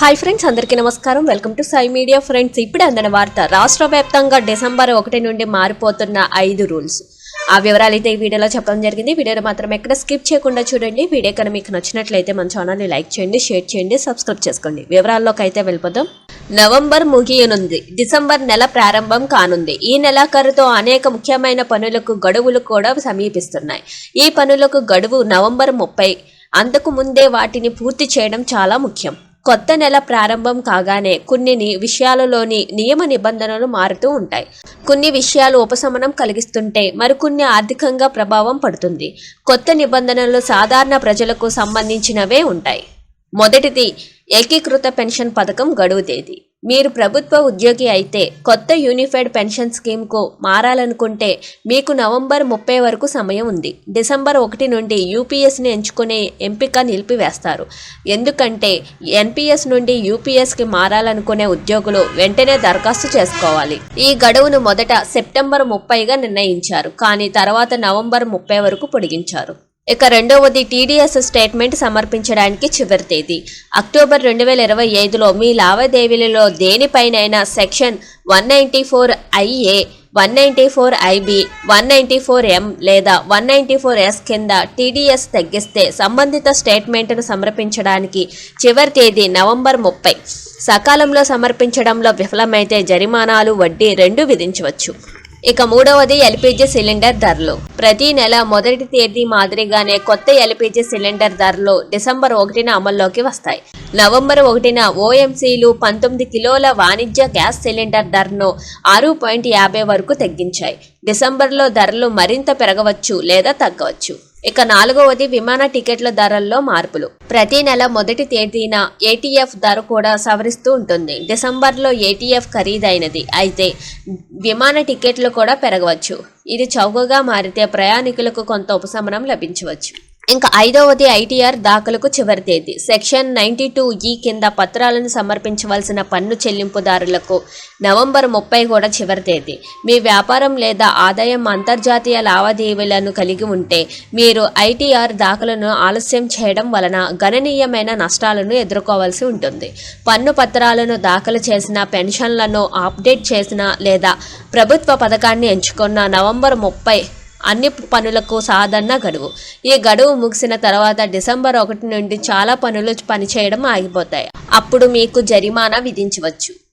Hi friends అందరికీ నమస్కారం. Welcome to Sai media friends ఇప్పుడే అందిన వార్త రాష్ట్ర వ్యాప్తంగా డిసెంబర్ ఒకటి నుండి మారిపోతున్న ఐదు రూల్స్. ఆ వివరాలు అయితే ఈ వీడియోలో చెప్పడం జరిగింది. వీడియోలో మాత్రం ఎక్కడ స్కిప్ చేయకుండా చూడండి. వీడియో కనుక మీకు నచ్చినట్లయితే మన ఛానల్ని లైక్ చేయండి షేర్ చేయండి సబ్స్క్రైబ్ చేసుకోండి. వివరాల్లోకి అయితే వెళ్ళిపోదాం. నవంబర్ ముగియనుంది. డిసెంబర్ నెల ప్రారంభం కానుంది. ఈ నెలాఖరుతో అనేక ముఖ్యమైన పనులకు గడువులు కూడా సమీపిస్తున్నాయి. ఈ పనులకు గడువు నవంబర్ ముప్పై. అంతకు ముందే వాటిని పూర్తి చేయడం చాలా ముఖ్యం. కొత్త నెల ప్రారంభం కాగానే కొన్ని ని- విషయాలలోని నియమ నిబంధనలు మారుతూ ఉంటాయి. కొన్ని విషయాలు ఉపశమనం కలిగిస్తుంటే మరికొన్ని ఆర్థికంగా ప్రభావం పడుతుంది. కొత్త నిబంధనలు సాధారణ ప్రజలకు సంబంధించినవే ఉంటాయి. మొదటిది ఏకీకృత పెన్షన్ పథకం గడువు తేదీ. మీరు ప్రభుత్వ ఉద్యోగి అయితే కొత్త యూనిఫైడ్ పెన్షన్ స్కీమ్కు మారాలనుకుంటే మీకు నవంబర్ ముప్పై వరకు సమయం ఉంది. డిసెంబర్ ఒకటి నుండి యూపీఎస్ని ఎంచుకునే ఎంపిక నిలిపివేస్తారు. ఎందుకంటే ఎన్పిఎస్ నుండి యూపీఎస్కి మారాలనుకునే ఉద్యోగులు వెంటనే దరఖాస్తు చేసుకోవాలి. ఈ గడువును మొదట సెప్టెంబర్ ముప్పైగా నిర్ణయించారు. కానీ తర్వాత నవంబర్ ముప్పై వరకు పొడిగించారు. ఇక రెండవది టీడీఎస్ స్టేట్మెంట్ సమర్పించడానికి చివరి తేదీ. అక్టోబర్ రెండు వేల ఇరవై ఐదులో మీ లావాదేవీలలో దేనిపైనైనా section one ninety four IA one ninety four IB one ninety four M లేదా వన్ నైంటీ ఫోర్ ఎస్ కింద టీడీఎస్ తగ్గిస్తే సంబంధిత స్టేట్మెంట్ను సమర్పించడానికి చివరి తేదీ నవంబర్ ముప్పై. సకాలంలో సమర్పించడంలో విఫలమైతే జరిమానాలు వడ్డీ రెండు విధించవచ్చు. ఇక మూడవది ఎల్పిజి సిలిండర్ ధరలు. ప్రతి నెల మొదటి తేదీ మాదిరిగానే కొత్త ఎల్పిజి సిలిండర్ ధరలు డిసెంబర్ ఒకటిన అమల్లోకి వస్తాయి. నవంబర్ ఒకటిన ఓఎంసీలు పంతొమ్మిది కిలోల వాణిజ్య గ్యాస్ సిలిండర్ ధరను ఆరు పాయింట్ యాభై వరకు తగ్గించాయి. డిసెంబర్లో ధరలు మరింత పెరగవచ్చు లేదా తగ్గవచ్చు. ఇక నాలుగవది విమాన టికెట్ల ధరల్లో మార్పులు. ప్రతి నెల మొదటి తేదీన ఏటీఎఫ్ ధర కూడా సవరిస్తూ ఉంటుంది. డిసెంబర్లో ఏటీఎఫ్ ఖరీదైనది. అయితే విమాన టికెట్లు కూడా పెరగవచ్చు. ఇది చౌకగా మారితే ప్రయాణికులకు కొంత ఉపశమనం లభించవచ్చు. ఇంకా ఐదవది ఐటీఆర్ దాఖలకు చివరి తేదీ. సెక్షన్ నైంటీ టూ ఈ కింద పత్రాలను సమర్పించవలసిన పన్ను చెల్లింపుదారులకు నవంబర్ ముప్పై కూడా చివరి తేదీ. మీ వ్యాపారం లేదా ఆదాయం అంతర్జాతీయ లావాదేవీలను కలిగి ఉంటే మీరు ఐటీఆర్ దాఖలను ఆలస్యం చేయడం వలన గణనీయమైన నష్టాలను ఎదుర్కోవాల్సి ఉంటుంది. పన్ను పత్రాలను దాఖలు చేసిన పెన్షన్లను అప్డేట్ చేసిన లేదా ప్రభుత్వ పథకాన్ని ఎంచుకున్న నవంబర్ ముప్పై అన్ని పనులకు సాధారణ గడువు. ఈ గడువు ముగిసిన తర్వాత డిసెంబర్ ఒకటి నుండి చాలా పనులు పనిచేయడం ఆగిపోతాయి. అప్పుడు మీకు జరిమానా విధించవచ్చు.